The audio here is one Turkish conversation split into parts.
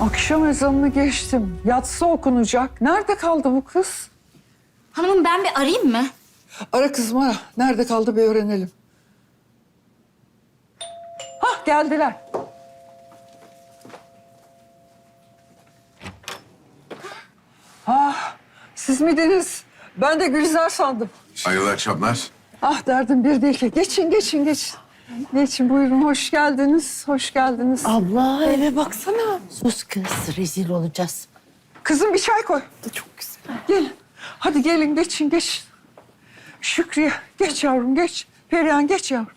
Akşam ezanını geçtim. Yatsı okunacak. Nerede kaldı bu kız? Hanımım ben bir arayayım mı? Ara kızım ara. Nerede kaldı bir öğrenelim. Hah geldiler. Ah siz miydiniz? Ben de Gülizar sandım. Hayırlı akşamlar. Ah derdim bir değil ki. Geçin geçin geçin. Geçin buyurun hoş geldiniz. Hoş geldiniz. Abla eve baksana. Sus kız rezil olacağız. Kızım bir çay koy. Çok güzel. Gelin. Hadi gelin geçin geçin. Şükriye geç yavrum geç. Perihan geç yavrum.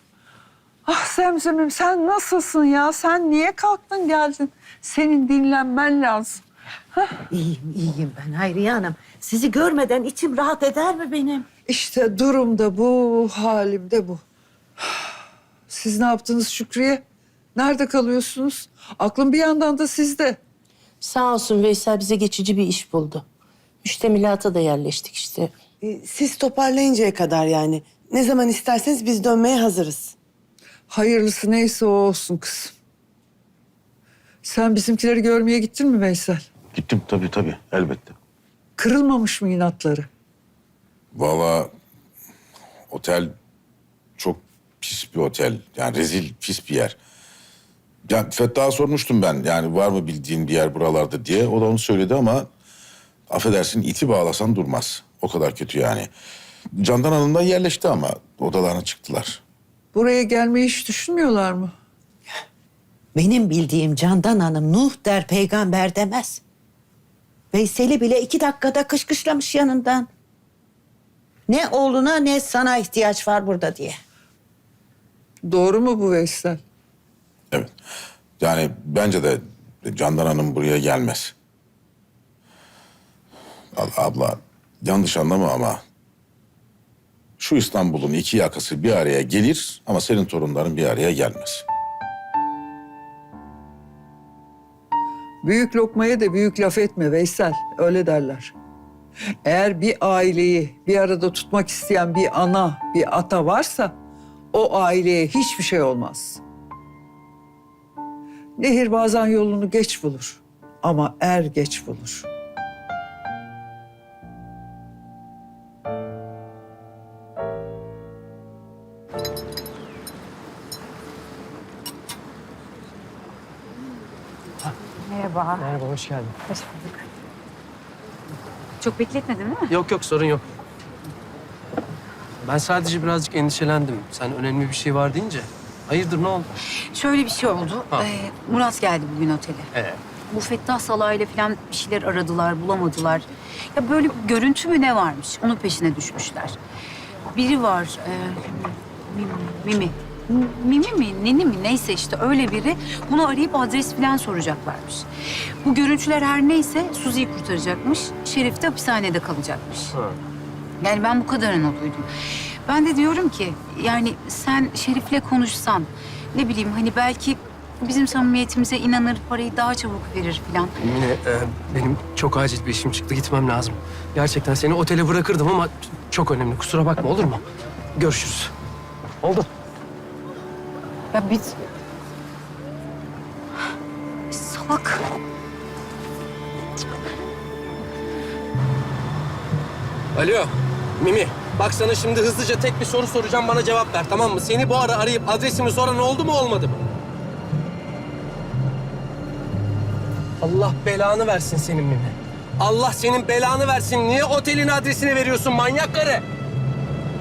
Ah Zemzem'im sen nasılsın ya? Sen niye kalktın geldin? Senin dinlenmen lazım. İyiyim iyiyim ben Hayriye Hanım. Sizi görmeden içim rahat eder mi benim? İşte durum da bu, halim de bu. Siz ne yaptınız Şükriye? Nerede kalıyorsunuz? Aklım bir yandan da sizde. Sağ olsun Veysel bize geçici bir iş buldu. Müştemilata da yerleştik işte. E, Siz toparlayıncaya kadar yani. Ne zaman isterseniz biz dönmeye hazırız. Hayırlısı neyse o olsun kızım. Sen bizimkileri görmeye gittin mi Veysel? Gittim tabii tabii elbette. Kırılmamış mı inatları? Vallahi otel pis bir otel. Yani rezil pis bir yer. Ya Fettah'a sormuştum ben yani var mı bildiğin bir yer buralarda diye. O da onu söyledi ama affedersin iti bağlasan durmaz. O kadar kötü yani. Candan Hanım da yerleşti ama odalarına çıktılar. Buraya gelmeyi hiç düşünmüyorlar mı? Benim bildiğim Candan Hanım Nuh der peygamber demez. Veysel'i bile iki dakikada kışkışlamış yanından. Ne oğluna ne sana ihtiyaç var burada diye. Doğru mu bu Veysel? Evet. Yani bence de Candan Hanım buraya gelmez. Al- Abla yanlış anlama ama şu İstanbul'un iki yakası bir araya gelir ama senin torunların bir araya gelmez. Büyük lokmaya da büyük laf etme Veysel. Öyle derler. Eğer bir aileyi bir arada tutmak isteyen bir ana, bir ata varsa o aileye hiçbir şey olmaz. Nehir bazen yolunu geç bulur ama er geç bulur. Merhaba, hoş geldin. Çok bekletmedin değil mi? Yok yok, sorun yok. Ben sadece birazcık endişelendim. Sen önemli bir şey var deyince. Hayırdır, ne oldu? Şöyle bir şey oldu. Ha. Ee, Murat geldi bugün otele. Ee, Bu Fettah Salah ile falan bir şeyler aradılar, bulamadılar. Ya böyle bir görüntü mü ne varmış? Onun peşine düşmüşler. Biri var, e, Mimi. Mimi. Mi, Nini mi neyse işte öyle biri. Bunu arayıp adres falan soracaklarmış. Bu görüntüler her neyse Suzi'yi kurtaracakmış. Şerif de hapishanede kalacakmış. Yani ben bu kadarını duydum. Ben de diyorum ki yani sen Şerif'le konuşsan ne bileyim hani belki bizim samimiyetimize inanır parayı daha çabuk verir falan. yine e, benim çok acil bir işim çıktı, gitmem lazım. Gerçekten seni otele bırakırdım ama çok önemli. Kusura bakma, olur mu? Görüşürüz. Oldu. Ya biz... Salak. Alo, Mimi. Bak sana şimdi hızlıca tek bir soru soracağım, bana cevap ver tamam mı? Seni bu ara arayıp adresimi soran oldu mu olmadı mı? Allah belanı versin senin Mimi. Allah senin belanı versin. Niye otelin adresini veriyorsun manyak karı?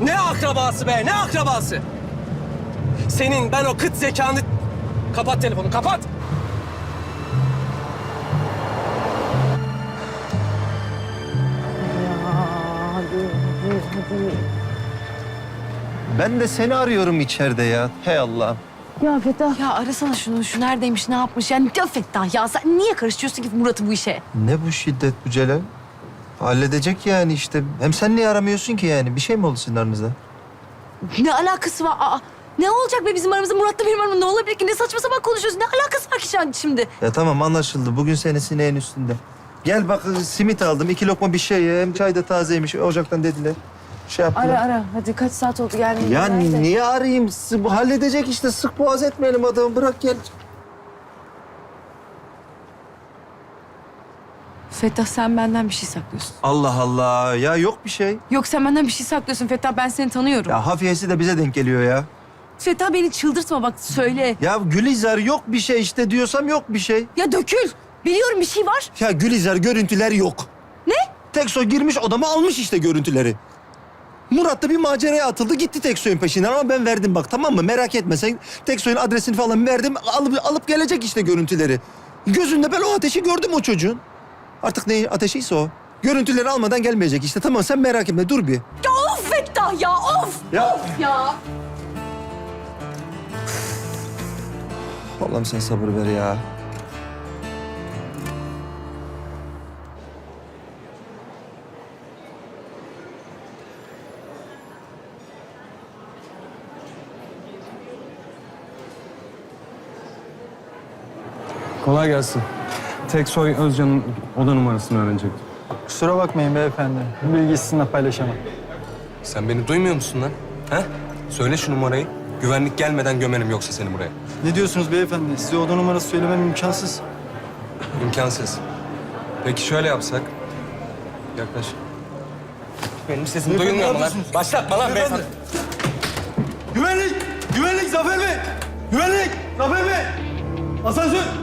Ne akrabası be, ne akrabası? Senin ben o kıt zekanı... Kapat telefonu, kapat! Ben de seni arıyorum içeride ya. Hey Allah. Ya Fettah. Ya arasana şunu. Şu neredeymiş, ne yapmış? Yani ya Fettah ya sen niye karıştırıyorsun ki Murat'ı bu işe? Ne bu şiddet bu Celal? Halledecek yani işte. Hem sen niye aramıyorsun ki yani? Bir şey mi oldu sizin aranızda? Ne alakası var? Aa, ne olacak be bizim aramızda? Murat'la benim aramda ne olabilir ki? Ne saçma sapan konuşuyorsun? Ne alakası var ki şu an şimdi? Ya tamam anlaşıldı. Bugün senin sineğin üstünde. Gel bak simit aldım. iki lokma bir şey ye. Hem çay da tazeymiş. Ocaktan dediler. Şey yaptılar. Ara ara. Hadi kaç saat oldu gelmeyeli? Ya Nerede? niye arayayım? Sı- bu Halledecek işte. Sık boğaz etmeyelim adamı. Bırak gel. Fettah sen benden bir şey saklıyorsun. Allah Allah. Ya yok bir şey. Yok sen benden bir şey saklıyorsun Fettah ben seni tanıyorum. Ya hafiyesi de bize denk geliyor ya. Fettah beni çıldırtma bak söyle. Ya Gülizar yok bir şey işte diyorsam yok bir şey. Ya dökül. Biliyorum bir şey var. Ya Gülizar görüntüler yok. Ne? Tekso girmiş odama almış işte görüntüleri. Murat da bir maceraya atıldı gitti Tekso'nun peşinden ama ben verdim bak tamam mı merak etme sen Tekso'nun adresini falan verdim alıp, alıp gelecek işte görüntüleri. Gözünde ben o ateşi gördüm o çocuğun. Artık ne ateşiyse o. Görüntüleri almadan gelmeyecek işte tamam sen merak etme dur bir. Ya of Fettah ya of. Ya Ya. Allah'ım sen sabır ver ya. Kolay gelsin. Teksoy Özcan'ın oda numarasını öğrenecektim. Kusura bakmayın beyefendi. Bu bilgiyi sizinle paylaşamam. Sen beni duymuyor musun lan? He? Söyle şu numarayı. Güvenlik gelmeden gömerim yoksa seni buraya. Ne diyorsunuz beyefendi? Size oda numarası söylemem imkansız. İmkansız. Peki şöyle yapsak. Yaklaş. Benim sesim duyulmuyor mu lan? Başlatma lan beyefendi. Güvenlik! Güvenlik Zafer Bey! Güvenlik! Zafer Bey! Asansör!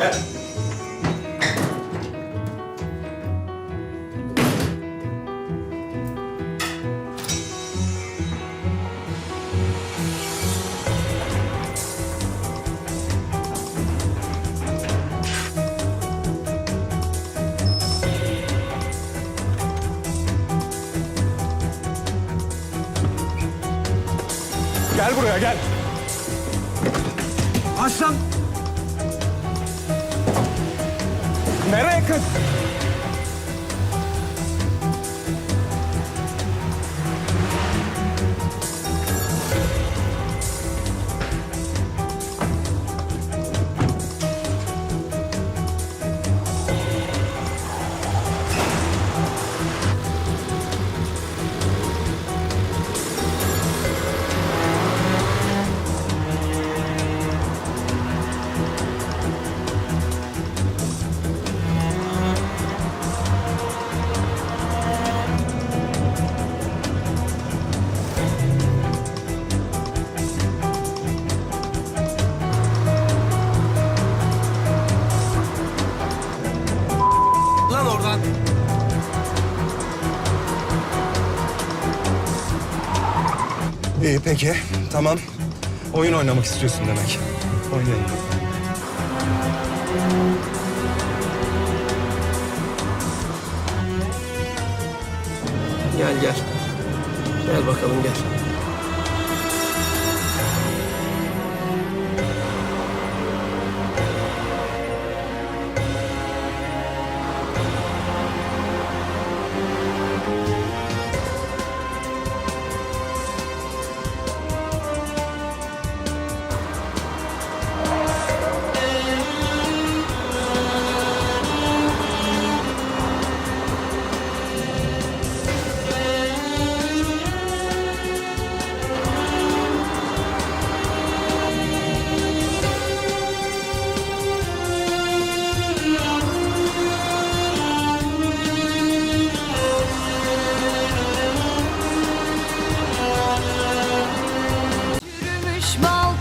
Gel. Gel buraya gel. Aslan. Nereye kız? Peki. Tamam. Oyun oynamak istiyorsun demek. Oynayalım. Gel gel. Gel bakalım gel. Düşman